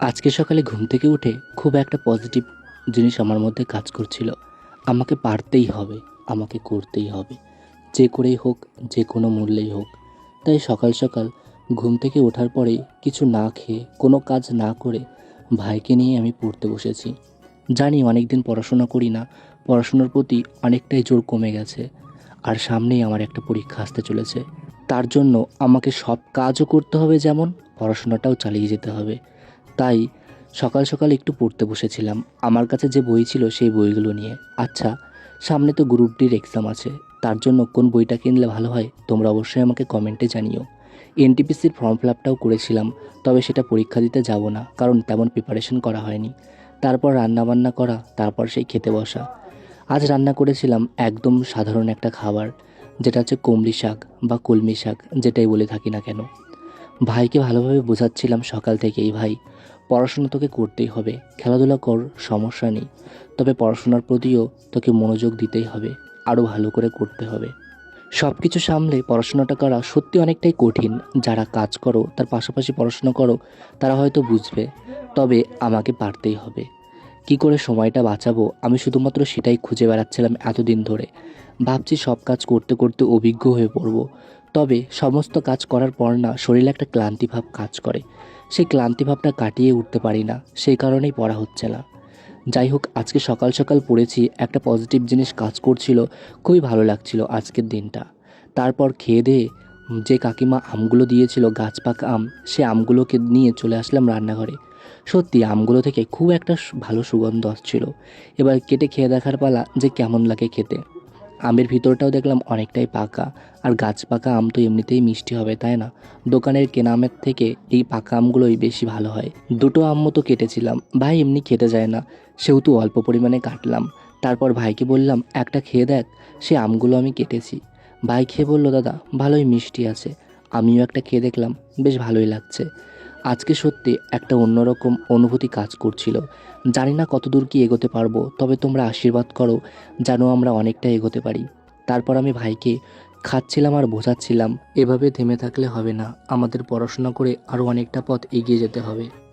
আজকে সকালে ঘুম থেকে উঠে খুব একটা পজিটিভ জিনিস আমার মধ্যে কাজ করছিল। আমাকে পারতেই হবে, আমাকে করতেই হবে। যে করেই হোক, যে কোনো মূল্যেই হোক। তাই সকাল সকাল ঘুম থেকে ওঠার পরে কিছু না খেয়ে, কোনো কাজ না করে ভাইকে নিয়ে আমি পড়তে বসেছি। জানি অনেক দিন পড়াশোনা করি না, পড়াশোনার প্রতি অনেকটাই জোর কমে গেছে আর সামনেই আমার একটা পরীক্ষা আসতে চলেছে। তার জন্য আমাকে সব কাজও করতে হবে যেমন, পড়াশোনাটাও চালিয়ে যেতে হবে। তাই সকাল সকাল একটু পড়তে বসেছিলাম। আমার কাছে যে বই ছিল সেই বইগুলো নিয়ে। আচ্ছা সামনে তো গ্রুপ ডির এক্সাম আছে। তার জন্য কোন বইটা কিনলে ভালো হয় তোমরা অবশ্যই আমাকে কমেন্টে জানিও। এনটিপিসির ফর্ম ফিল আপটাও করেছিলাম, তবে সেটা পরীক্ষা দিতে যাব না, কারণ তেমন প্রিপারেশন করা হয়নি। তারপর রান্না বান্না করা, তারপর সেই খেতে বসা। আজ রান্না করেছিলাম একদম সাধারণ একটা খাবার, যেটা হচ্ছে কুমড়ি শাক বা কলমি শাক, যেটাই বলে থাকি না কেন। ভাইকে ভালোভাবে বোঝাচ্ছিলাম সকাল থেকেই, ভাই পড়াশোনা তোকে করতেই হবে। খেলাধুলা কর, সমস্যা নেই। তবে পড়াশোনার প্রতিও তোকে মনোযোগ দিতেই হবে। আরও ভালো করে করতে হবে। সব কিছু সামলে পড়াশোনাটা করা সত্যি অনেকটাই কঠিন। যারা কাজ করো, তার পাশাপাশি পড়াশোনা করো, তারা হয়তো বুঝবে। তবে আমাকে পারতেই হবে। কি করে সময়টা বাঁচাবো? আমি শুধুমাত্র সেটাই খুঁজে বেড়াচ্ছিলাম এতদিন ধরে। ভাবছি সব কাজ করতে করতে অভিজ্ঞ হয়ে পড়ব। তবে সমস্ত কাজ করার পর না, শরীরে একটা ক্লান্তিভাব কাজ করে। সেই ক্লান্তিভাবটা কাটিয়ে উঠতে পারি না, সেই কারণেই পড়া হচ্ছে না। যাই হোক, আজকে সকাল সকাল পড়েছি, একটা পজিটিভ জিনিস কাজ করছিল, খুবই ভালো লাগছিল আজকের দিনটা। তারপর খেয়ে দিয়ে যে কাকিমা আমগুলো দিয়েছিল গাছ পাকা আম, সে আমগুলোকে নিয়ে চলে আসলাম রান্নাঘরে। সত্যি, আমগুলো থেকে খুব একটা ভালো সুগন্ধ আসছিল। এবার কেটে খেয়ে দেখার পালা যে কেমন লাগে খেতে। আমের ভিতরটাও দেখলাম অনেকটাই পাকা। আর গাছ পাকা আম তো এমনিতেই মিষ্টি হবে, তাই না? দোকানের কেনা আমের থেকে এই পাকা আমগুলোই বেশি ভালো হয়। দুটো আম মতো কেটেছিলাম। ভাই এমনি খেতে যায় না। সেহেতু অল্প পরিমাণে কাটলাম। তারপর ভাইকে বললাম, একটা খেয়ে দেখ, সে আমগুলো আমি কেটেছি। ভাই খেয়ে বলল, দাদা, ভালোই মিষ্টি আছে। আমিও একটা খেয়ে দেখলাম, বেশ ভালোই লাগছে। আজকে সত্যি একটা অন্যরকম অনুভূতি কাজ করছিল। জানি না কতদূর কি এগোতে পারব, তবে তোমরা আশীর্বাদ করো যেন আমরা অনেকটা এগোতে পারি। তারপর আমি ভাইকে, খাচ্ছিলাম আর বোঝাচ্ছিলাম, এভাবে থেমে থাকলে হবে না, আমাদের পড়াশোনা করে আরও অনেকটা পথ এগিয়ে যেতে হবে।